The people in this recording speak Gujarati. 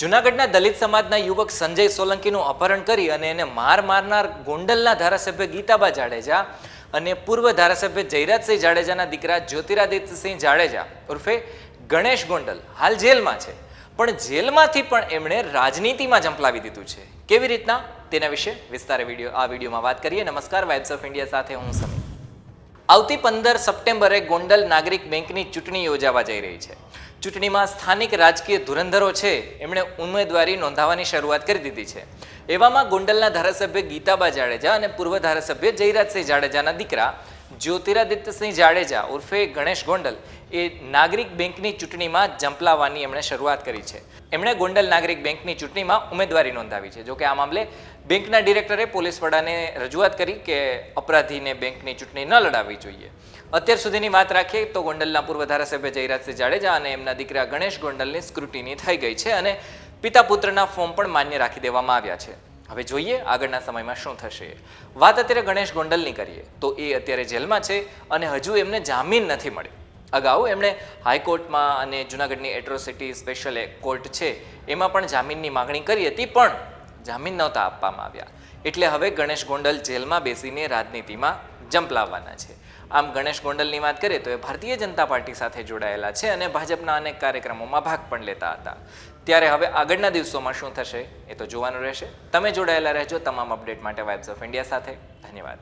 જુનાગઢના દલિત સમાજના યુવક સંજય સોલંકીનું અપહરણ કરી અને એને માર મારનાર ગોંડલના ધારાસભ્ય ગીતાબા જાડેજા અને પૂર્વ ધારાસભ્ય જયરાજસિંહ જાડેજાના દીકરા જ્યોતિરાદિત્યસિંહ જાડેજા ઉર્ફે ગણેશ ગોંડલ હાલ જેલમાં છે. પણ જેલમાંથી પણ એમણે રાજનીતિમાં જંપલાવી દીધું છે. કેવી રીતના? તેના વિશે વિસ્તારે વીડિયો આ વિડીયોમાં વાત કરીએ. નમસ્કાર વાઇબ્સ ઓફ ઇન્ડિયા સાથે હું સમીર. આવતી પંદર સપ્ટેમ્બરે ગોંડલ નાગરિક બેંકની ચૂંટણી યોજાવા જઈ રહી છે. ચૂંટણીમાં સ્થાનિક રાજકીય ધુરંધરો છે, એમણે ઉમેદવારી નોંધાવવાની શરૂઆત કરી દીધી છે. એવામાં ગોંડલના ધારાસભ્ય ગીતાબા જાડેજા અને પૂર્વ ધારાસભ્ય જયરાજસિંહ જાડેજાના દીકરા જ્યોતિરાદિત્યસિંહ જાડેજા ઉર્ફે ગણેશ ગોંડલ એ નાગરિક બેંકની ચૂંટણીમાં જંપલાવવાની એમણે શરૂઆત કરી છે. એમણે ગોંડલ નાગરિક બેંકની ચૂંટણીમાં ઉમેદવારી નોંધાવી છે. જોકે આ મામલે બેંકના ડિરેક્ટરે પોલીસ વડાને રજૂઆત કરી કે અપરાધીને બેંકની ચૂંટણી ન લડાવવી જોઈએ. અત્યાર સુધીની વાત રાખીએ તો ગોંડલના પૂર્વ ધારાસભ્ય જયરાજસિંહ જાડેજા અને એમના દીકરા ગણેશ ગોંડલની સ્ક્રુટીની થઈ ગઈ છે અને પિતા પુત્રના ફોર્મ પણ માન્ય રાખી દેવામાં આવ્યા છે. હવે જોઈએ આગળના સમયમાં શું થશે. વાત અત્યારે ગણેશ ગોંડલની કરીએ, તો એ અત્યારે જેલમાં છે અને હજુ એમને જામીન નથી મળી. અગાઉ એમણે હાઈકોર્ટમાં અને જુનાગઢની એટ્રોસિટી સ્પેશિયલ કોર્ટ છે, એમાં પણ જામીનની માગણી કરી હતી, પણ જામીન નહોતા આપવામાં આવ્યા. એટલે હવે ગણેશ ગોંડલ જેલમાં બેસીને રાજનીતિમાં જંપ લાવવાના છે. આમ ગણેશ ગોંડલની વાત કરીએ તો એ ભારતીય જનતા પાર્ટી સાથે જોડાયેલા છે અને ભાજપના અનેક કાર્યક્રમોમાં ભાગ પણ લેતા હતા. ત્યારે હવે આગળના દિવસોમાં શું થશે એ તો જોવાનું રહેશે. તમે જોડાયેલા રહેજો. તમામ અપડેટ માટે વાઇબ્સ ઓફ ઇન્ડિયા સાથે. ધન્યવાદ.